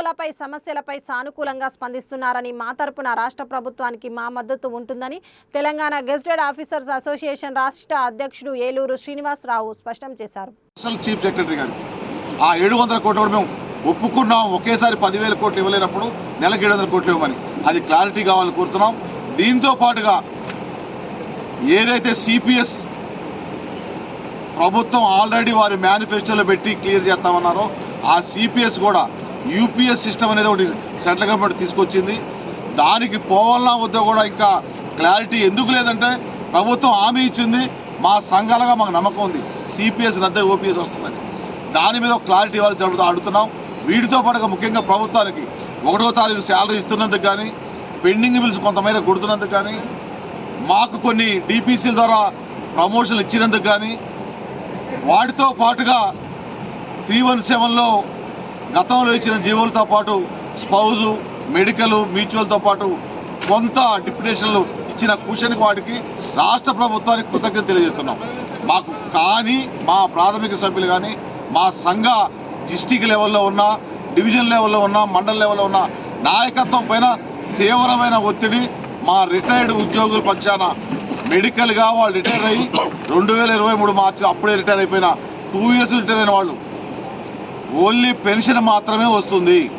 ఉద్యోగులపై సమస్యలపై సానుకూలంగా స్పందిస్తున్నారని మా తరపున రాష్ట్ర ప్రభుత్వానికి మా మద్దతు ఉంటుందని తెలంగాణ గెజిటెడ్ ఆఫీసర్స్ అసోసియేషన్ రాష్ట్ర అధ్యక్షుడు ఏలూరు శ్రీనివాసరావు స్పష్టం చేశారు. అసలు చీఫ్ సెక్రటరీ గారు ఆ ఏడు వందల కోట్లు కూడా మేము ఒప్పుకున్నాం ఒకేసారి పదివేల కోట్లు ఇవ్వలేనప్పుడు నెలకు ఏడు వందల కోట్లు ఇవ్వమని. అది క్లారిటీ కావాలని కోరుతున్నాం. దీంతో పాటుగా ఏదైతే సిపిఎస్ ప్రభుత్వం ఆల్రెడీ వారి మేనిఫెస్టోలో పెట్టి క్లియర్ చేస్తామన్నారో ఆ సిపిఎస్ కూడా యూపీఎస్ సిస్టమ్ అనేది ఒకటి సెంట్రల్ గవర్నమెంట్ తీసుకొచ్చింది. దానికి పోవాలన్నా వద్దో కూడా ఇంకా క్లారిటీ ఎందుకు లేదంటే ప్రభుత్వం హామీ ఇచ్చింది. మా సంఘాలుగా మాకు నమ్మకం ఉంది. సిపిఎస్ రద్దు ఓపీఎస్ వస్తుందని. దాని మీద క్లారిటీ ఇవ్వాలి జరుగుతూ అడుగుతున్నాం. వీటితో పాటుగా ముఖ్యంగా ప్రభుత్వానికి ఒకటో తారీఖు శాలరీ ఇస్తున్నందుకు కానీ పెండింగ్ బిల్స్ కొంతమేర కొడుతున్నందుకు కానీ మాకు కొన్ని డిపిసిల ద్వారా ప్రమోషన్లు ఇచ్చినందుకు కానీ వాటితో పాటుగా త్రీ వన్ సెవెన్లో గతంలో ఇచ్చిన జీవోలతో పాటు స్పౌజు మెడికల్ మ్యూచువల్తో పాటు కొంత డిప్యుటేషన్లు ఇచ్చిన కూషన్కి వాటికి రాష్ట్ర ప్రభుత్వానికి కృతజ్ఞత తెలియజేస్తున్నాం. మాకు కానీ మా ప్రాథమిక సభ్యులు కానీ మా సంఘ డిస్టిక్ లెవెల్లో ఉన్న డివిజన్ లెవెల్లో ఉన్న మండల లెవెల్లో ఉన్న నాయకత్వం పైన తీవ్రమైన ఒత్తిడి. మా రిటైర్డ్ ఉద్యోగుల పక్షాన మెడికల్గా వాళ్ళు రిటైర్ అయ్యి రెండు వేల ఇరవై మూడు మార్చి అప్పుడే రిటైర్ అయిపోయిన టూ ఇయర్స్ రిటైర్ అయిన వాళ్ళు ఓన్లీ పెన్షన్ మాత్రమే వస్తుంది.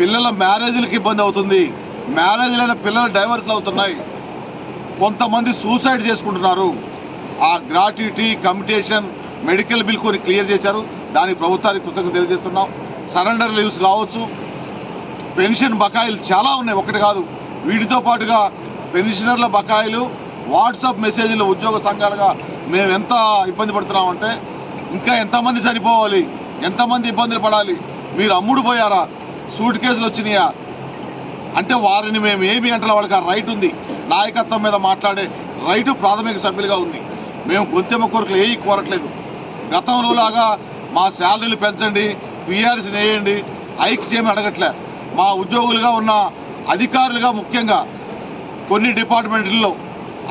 పిల్లల మ్యారేజ్లకు ఇబ్బంది అవుతుంది. మ్యారేజ్ పిల్లలు డైవర్స్ అవుతున్నాయి. కొంతమంది సూసైడ్ చేసుకుంటున్నారు. ఆ గ్రాట్యుటీ కమిటేషన్ మెడికల్ బిల్ కొన్ని క్లియర్ చేశారు. దానికి ప్రభుత్వానికి కృతజ్ఞత తెలియజేస్తున్నాం. సరెండర్ లీవ్స్ కావచ్చు. పెన్షన్ బకాయిలు చాలా ఉన్నాయి. ఒకటి కాదు. వీటితో పాటుగా పెన్షనర్ల బకాయిలు వాట్సాప్ మెసేజ్లు ఉద్యోగ సంఘాలుగా మేము ఎంత ఇబ్బంది పడుతున్నామంటే ఇంకా ఎంతమంది చనిపోవాలి? ఎంతమంది ఇబ్బందులు పడాలి? మీరు అమ్ముడు పోయారా? సూట్ కేసులు వచ్చినాయా? అంటే వారిని మేము ఏమి అంటే వాళ్ళకి ఆ రైట్ ఉంది. నాయకత్వం మీద మాట్లాడే రైటు ప్రాథమిక సభ్యులుగా ఉంది. మేము గొంతెమ్మ కోరికలు ఏవి కోరట్లేదు. గతంలో లాగా మా శాలరీలు పెంచండి పిఆర్సీని వేయండి హైక్ చేయమని అడగట్లే. మా ఉద్యోగులుగా ఉన్న అధికారులుగా ముఖ్యంగా కొన్ని డిపార్ట్మెంట్లలో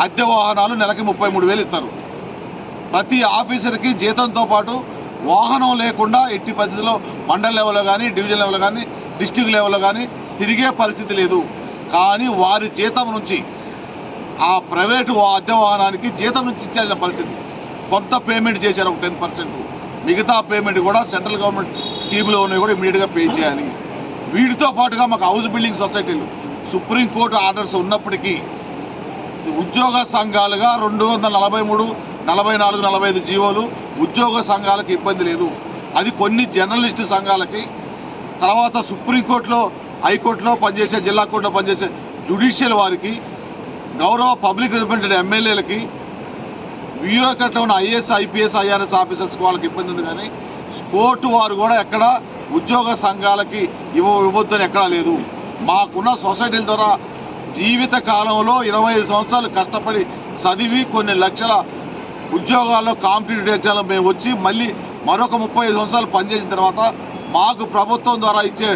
అద్దె వాహనాలు నెలకి ముప్పై మూడు వేలు ఇస్తారు. ప్రతి ఆఫీసర్కి జీతంతో పాటు వాహనం లేకుండా ఎట్టి పరిస్థితుల్లో మండల్ లెవెల్లో కానీ డివిజన్ లెవెల్లో కానీ డిస్టిక్ లెవెల్లో కానీ తిరిగే పరిస్థితి లేదు. కానీ వారి జీతం నుంచి ఆ ప్రైవేటు అద్దె వాహనానికి జీతం నుంచి ఇచ్చేసిన పరిస్థితి. కొంత పేమెంట్ చేశారు ఒక టెన్ పర్సెంట్. మిగతా పేమెంట్ కూడా సెంట్రల్ గవర్నమెంట్ స్కీమ్లో ఉన్నవి కూడా ఇమీడియట్గా పే చేయాలి. వీటితో పాటుగా మాకు హౌస్ బిల్డింగ్ సొసైటీలు. సుప్రీంకోర్టు ఆర్డర్స్ ఉన్నప్పటికీ ఉద్యోగ సంఘాలుగా రెండు వందల నలభై మూడు నలభై నాలుగు నలభై ఐదు జీవోలు ఉద్యోగ సంఘాలకు ఇబ్బంది లేదు. అది కొన్ని జర్నలిస్టు సంఘాలకి తర్వాత సుప్రీంకోర్టులో హైకోర్టులో పనిచేసే జిల్లా కోర్టులో పనిచేసే జుడిషియల్ వారికి గౌరవ పబ్లిక్ రిప్రజెంటేటివ్ ఎమ్మెల్యేలకి బ్యూరోక్రాట్లో ఉన్న ఐఏఎస్ ఐపీఎస్ ఐఆర్ఎస్ ఆఫీసర్స్ వాళ్ళకి ఇబ్బంది ఉంది కానీ కోర్టు వారు కూడా ఎక్కడ ఉద్యోగ సంఘాలకి ఇవ్వ ఇవ్వద్దని ఎక్కడా లేదు. మాకున్న సొసైటీల ద్వారా జీవిత కాలంలో ఇరవై ఐదు సంవత్సరాలు కష్టపడి చదివి కొన్ని లక్షల ఉద్యోగాల్లో కాంపిటేటివ్ ఎగ్జామ్లో మేము వచ్చి మళ్ళీ మరొక ముప్పై ఐదు సంవత్సరాలు పనిచేసిన తర్వాత మాకు ప్రభుత్వం ద్వారా ఇచ్చే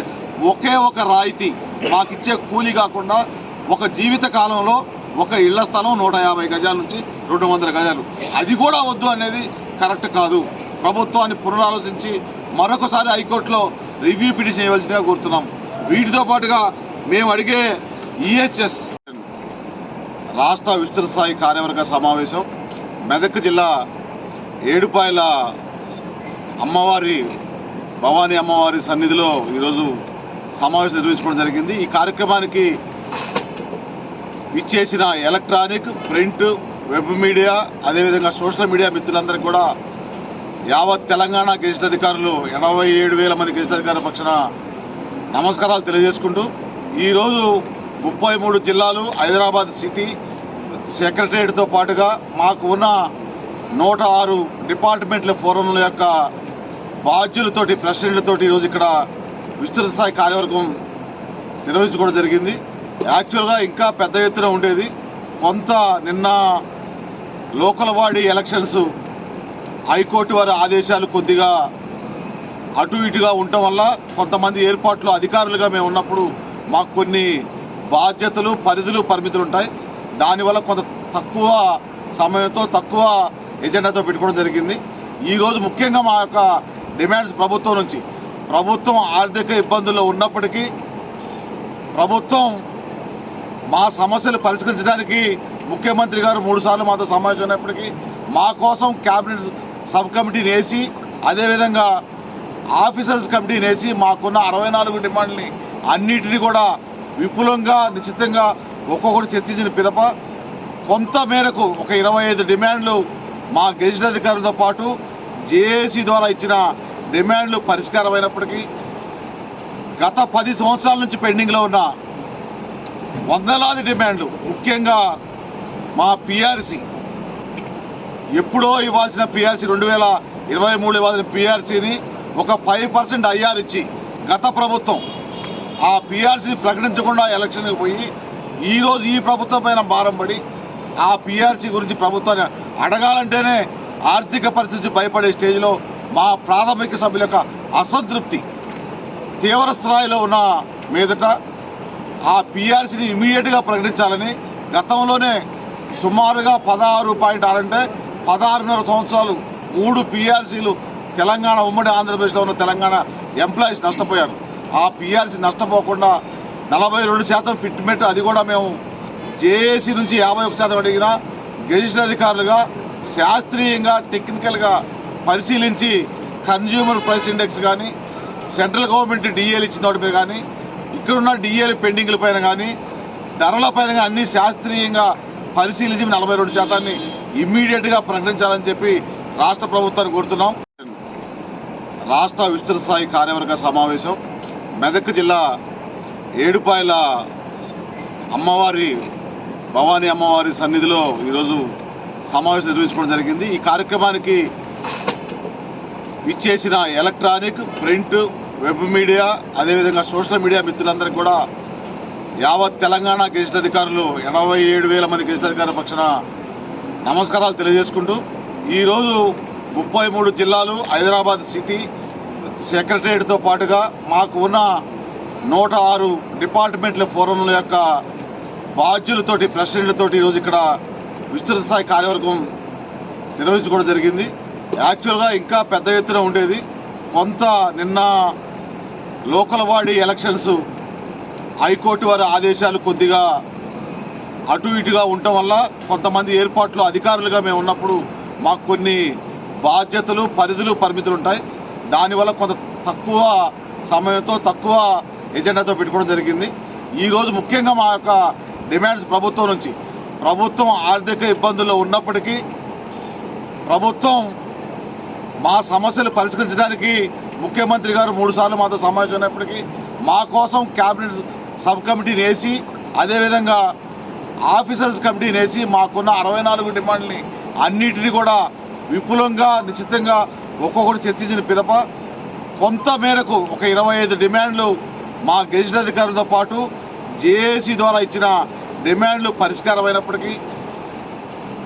ఒకే ఒక రాయితీ మాకు ఇచ్చే కూలీ కాకుండా ఒక జీవిత కాలంలో ఒక ఇళ్ళ స్థలం నూట యాభై గజాల నుంచి రెండు వందల గజాలు. అది కూడా వద్దు అనేది కరెక్ట్ కాదు. ప్రభుత్వాన్ని పునరాలోచించి మరొకసారి హైకోర్టులో రివ్యూ పిటిషన్ ఇవ్వాల్సిందిగా కోరుతున్నాం. వీటితో పాటుగా మేము అడిగే ఈహెచ్ఎస్ రాష్ట్ర విస్తృత స్థాయి కార్యవర్గ సమావేశం మెదక్ జిల్లా ఏడుపాయల అమ్మవారి భవానీ అమ్మవారి సన్నిధిలో ఈరోజు సమావేశం నిర్వహించుకోవడం జరిగింది. ఈ కార్యక్రమానికి ఇచ్చేసిన ఎలక్ట్రానిక్ ప్రింట్ వెబ్ మీడియా అదేవిధంగా సోషల్ మీడియా మిత్రులందరికీ కూడా యావత్ తెలంగాణ గెజిట్ అధికారులు ఎనభై ఏడు వేల మంది గెజిట్ అధికారుల పక్షాన నమస్కారాలు తెలియజేసుకుంటూ ఈరోజు ముప్పై మూడు జిల్లాలు హైదరాబాద్ సిటీ సెక్రటరియట్తో పాటుగా మాకు ఉన్న నూట ఆరు డిపార్ట్మెంట్ల ఫోరంల యొక్క బాధ్యులతోటి ప్రెసిడెంట్లతోటి ఈరోజు ఇక్కడ విస్తృత స్థాయి కార్యవర్గం నిర్వహించుకోవడం జరిగింది. యాక్చువల్గా ఇంకా పెద్ద ఎత్తున ఉండేది. కొంత నిన్న లోకల్ బాడీ ఎలక్షన్స్ హైకోర్టు వారి ఆదేశాలు కొద్దిగా అటు ఇటుగా ఉండటం వల్ల కొంతమంది ఏర్పాట్లు అధికారులుగా మేము ఉన్నప్పుడు మాకు కొన్ని బాధ్యతలు పరిధులు పరిమితులు ఉంటాయి. దానివల్ల కొంత తక్కువ సమయంతో తక్కువ ఎజెండాతో పెట్టుకోవడం జరిగింది. ఈరోజు ముఖ్యంగా మా యొక్క డిమాండ్స్ ప్రభుత్వం నుంచి. ప్రభుత్వం ఆర్థిక ఇబ్బందుల్లో ఉన్నప్పటికీ ప్రభుత్వం మా సమస్యలు పరిష్కరించడానికి ముఖ్యమంత్రి గారు మూడు సార్లు మాతో సమావేశం అయినప్పటికీ మా కోసం క్యాబినెట్ సబ్ కమిటీని వేసి అదేవిధంగా ఆఫీసర్స్ కమిటీని వేసి మాకున్న అరవై నాలుగు డిమాండ్ని అన్నిటినీ కూడా విపులంగా నిశ్చితంగా ఒక్కొక్కటి చర్చించిన పిదప. కొంత మేరకు ఒక ఇరవై ఐదు డిమాండ్లు మా గెజిటల్ అధికారులతో పాటు జేఏసీ ద్వారా ఇచ్చిన డిమాండ్లు పరిష్కారమైనప్పటికీ గత పది సంవత్సరాల నుంచి పెండింగ్లో ఉన్న వందలాది డిమాండ్లు ముఖ్యంగా మా పిఆర్సీ. ఎప్పుడో ఇవ్వాల్సిన పిఆర్సీ రెండు వేల ఇరవై మూడు ఇవ్వాల్సిన పిఆర్సీని ఒక ఫైవ్ పర్సెంట్ ఐఆర్ ఇచ్చి గత ప్రభుత్వం ఆ పిఆర్సీ ప్రకటించకుండా ఎలక్షన్కి పోయి ఈరోజు ఈ ప్రభుత్వం పైన భారం పడి ఆ పిఆర్సీ గురించి ప్రభుత్వాన్ని అడగాలంటేనే ఆర్థిక పరిస్థితి భయపడే స్టేజ్లో మా ప్రాథమిక సభ్యుల యొక్క అసంతృప్తి తీవ్ర స్థాయిలో ఉన్న మీదట ఆ పిఆర్సీని ఇమీడియట్గా ప్రకటించాలని గతంలోనే సుమారుగా పదహారు పాయింట్ ఆరంటే పదహారున్నర సంవత్సరాలు మూడు పిఆర్సీలు తెలంగాణ ఉమ్మడి ఆంధ్రప్రదేశ్లో ఉన్న తెలంగాణ ఎంప్లాయీస్ నష్టపోయారు. ఆ పిఆర్సీ నష్టపోకుండా నలభై రెండు శాతం ఫిట్మెంట్ అది కూడా మేము జేఏసీ నుంచి యాభై ఒక శాతం అడిగిన గెజిషన్ అధికారులుగా శాస్త్రీయంగా టెక్నికల్గా పరిశీలించి కన్జ్యూమర్ ప్రైస్ ఇండెక్స్ కానీ సెంట్రల్ గవర్నమెంట్ డిఏలు ఇచ్చిన వాటి మీద కానీ ఇక్కడున్న డిఏలు పెండింగ్ల పైన కానీ ధరల పైన కానీ అన్ని శాస్త్రీయంగా పరిశీలించి నలభై రెండు శాతాన్ని ఇమ్మీడియట్గా ప్రకటించాలని చెప్పి రాష్ట్ర ప్రభుత్వాన్ని కోరుతున్నాం. రాష్ట్ర విస్తృత స్థాయి కార్యవర్గ సమావేశం మెదక్ జిల్లా ఏడుపాయల అమ్మవారి భవానీ అమ్మవారి సన్నిధిలో ఈరోజు సమావేశం నిర్వహించుకోవడం జరిగింది. ఈ కార్యక్రమానికి ఇచ్చేసిన ఎలక్ట్రానిక్ ప్రింట్ వెబ్ మీడియా అదేవిధంగా సోషల్ మీడియా మిత్రులందరికీ కూడా యావత్ తెలంగాణ గెజిట్ అధికారులు ఎనభై ఏడు వేల మంది గెజిట్ అధికారుల పక్షాన నమస్కారాలు తెలియజేసుకుంటూ ఈరోజు ముప్పై మూడు జిల్లాలు హైదరాబాద్ సిటీ సెక్రటరియట్తో పాటుగా మాకు ఉన్న నూట ఆరు డిపార్ట్మెంట్ల ఫోరంల యొక్క బాధ్యులతోటి ప్రెసిడెంట్లతోటి ఈరోజు ఇక్కడ విస్తృత స్థాయి కార్యవర్గం నిర్వహించుకోవడం జరిగింది. యాక్చువల్గా ఇంకా పెద్ద ఎత్తున ఉండేది కొంత నిన్న లోకల్ బాడీ ఎలక్షన్స్ హైకోర్టు వారి ఆదేశాలు కొద్దిగా అటు ఇటుగా ఉండటం వల్ల కొంతమంది ఏర్పాట్లు అధికారులుగా మేము ఉన్నప్పుడు మాకు కొన్ని బాధ్యతలు పరిధులు పరిమితులు ఉంటాయి. దానివల్ల కొంత తక్కువ సమయంతో తక్కువ ఎజెండాతో పెట్టుకోవడం జరిగింది. ఈరోజు ముఖ్యంగా మా యొక్క డిమాండ్స్ ప్రభుత్వం నుంచి. ప్రభుత్వం ఆర్థిక ఇబ్బందుల్లో ఉన్నప్పటికీ ప్రభుత్వం మా సమస్యలు పరిష్కరించడానికి ముఖ్యమంత్రి గారు మూడు సార్లు మాతో సమావేశం అయినప్పటికీ మా కోసం క్యాబినెట్ సబ్ కమిటీని వేసి అదేవిధంగా ఆఫీసర్స్ కమిటీని వేసి మాకున్న అరవై నాలుగు డిమాండ్ని అన్నిటినీ కూడా విపులంగా నిశ్చితంగా ఒక్కొక్కటి చర్చించిన పిదప. కొంత మేరకు ఒక ఇరవై ఐదు డిమాండ్లు మా గెజిట్ అధికారులతో పాటు జేఏసీ ద్వారా ఇచ్చిన డిమాండ్లు పరిష్కారమైనప్పటికీ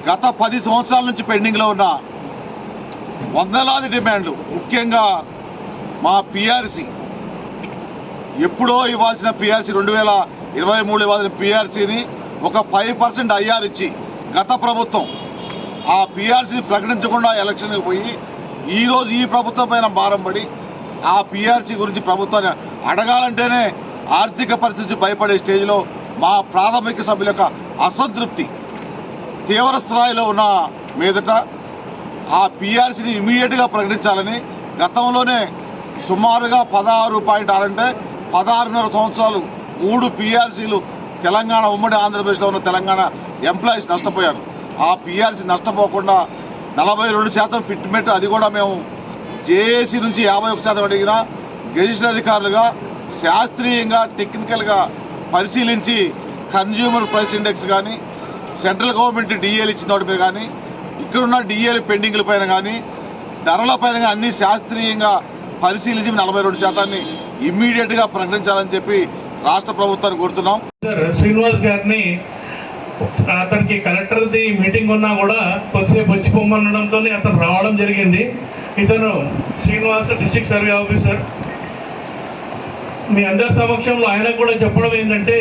గత పది సంవత్సరాల నుంచి పెండింగ్లో ఉన్న వందలాది డిమాండ్లు ముఖ్యంగా మా పిఆర్సీ ఎప్పుడో ఇవ్వాల్సిన పిఆర్సీ రెండు వేల ఇరవై మూడు ఇవ్వాల్సిన పిఆర్సీని ఒక ఫైవ్ పర్సెంట్ ఐఆర్ ఇచ్చి గత ప్రభుత్వం ఆ పిఆర్సీ ప్రకటించకుండా ఎలక్షన్కి పోయి ఈరోజు ఈ ప్రభుత్వం పైన భారం పడి ఆ పిఆర్సీ గురించి ప్రభుత్వాన్ని అడగాలంటేనే ఆర్థిక పరిస్థితి భయపడే స్టేజ్లో మా ప్రాథమిక సభ్యుల యొక్క అసంతృప్తి తీవ్ర స్థాయిలో ఉన్న మీదట ఆ పిఆర్సీని ఇమీడియట్గా ప్రకటించాలని గతంలోనే సుమారుగా పదహారు పాయింట్ ఆరంటే పదహారున్నర సంవత్సరాలు మూడు పిఆర్సీలు తెలంగాణ ఉమ్మడి ఆంధ్రప్రదేశ్లో ఉన్న తెలంగాణ ఎంప్లాయీస్ నష్టపోయారు. ఆ పిఆర్సీ నష్టపోకుండా నలభై రెండు శాతం ఫిట్మెంట్ అది కూడా మేము జేఏసీ నుంచి యాభై ఒక శాతం అడిగినా గెజిషన్ అధికారులుగా శాస్త్రీయంగా టెక్నికల్గా పరిశీలించి కన్జ్యూమర్ ప్రైస్ ఇండెక్స్ కానీ సెంట్రల్ గవర్నమెంట్ డిఏలు ఇచ్చిన వాటి మీద కానీ ఇక్కడున్న డిఏలు పెండింగ్ల పైన కానీ ధరల పైన కానీ అన్ని శాస్త్రీయంగా పరిశీలించి నలభై రెండు శాతాన్ని ఇమ్మీడియట్గా ప్రకటించాలని చెప్పి రాష్ట్ర ప్రభుత్వాన్ని కోరుతున్నాం. సార్ శ్రీనివాస్ గారిని అతనికి కలెక్టర్ది మీటింగ్ ఉన్నా కూడా కొద్దిసేపు వచ్చిపోమనడంతో అతను రావడం జరిగింది. ఇతను శ్రీనివాస్ డిస్ట్రిక్ట్ సర్వే ఆఫీసర్. మీ అందరి సమక్షంలో ఆయన కూడా చెప్పడం ఏంటంటే